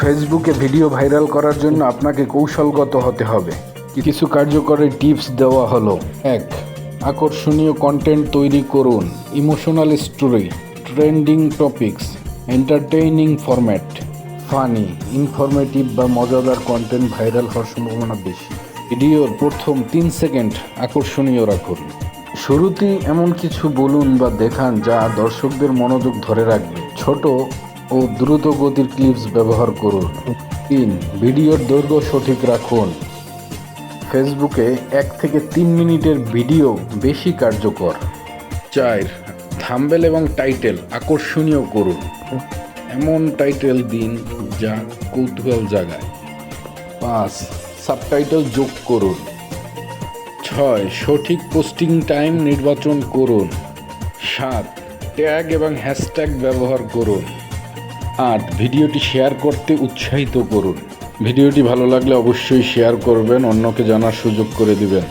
ফেসবুকে video viral করার জন্য আপনাকে কৌশলগত হতে হবে। কিছু কার্যকরী টিপস দেওয়া হলো। এক, আকর্ষণীয় কন্টেন্ট তৈরি করুন। Emotional story trending topics entertaining format funny informative বা মজাদার কন্টেন্ট ভাইরাল হওয়ার সম্ভাবনা বেশি। ভিডিওর প্রথম তিন সেকেন্ড আকর্ষণীয় রাখুন। শুরুতেই এমন কিছু বলুন বা দেখান যা দর্শকদের মনোযোগ ধরে রাখবে। ছোট ও দ্রুত গতির ক্লিপস ব্যবহার করুন। তিন, ভিডিওর দৈর্ঘ্য সঠিক রাখুন। ফেসবুকে এক থেকে তিন মিনিটের ভিডিও বেশি কার্যকর। চার, থাম্বেল এবং টাইটেল আকর্ষণীয় করুন। এমন টাইটেল দিন যা কৌতূহল জাগায়। পাঁচ, সাবটাইটেল যোগ করুন। ছয়, সঠিক পোস্টিং টাইম নির্বাচন করুন। সাত, ট্যাগ এবং হ্যাশট্যাগ ব্যবহার করুন। আট ভিডিওটি শেয়ার করতে উৎসাহিত করুন। ভিডিওটি ভালো লাগলে অবশ্যই শেয়ার করবেন, অন্যকে জানার সুযোগ করে দিবেন।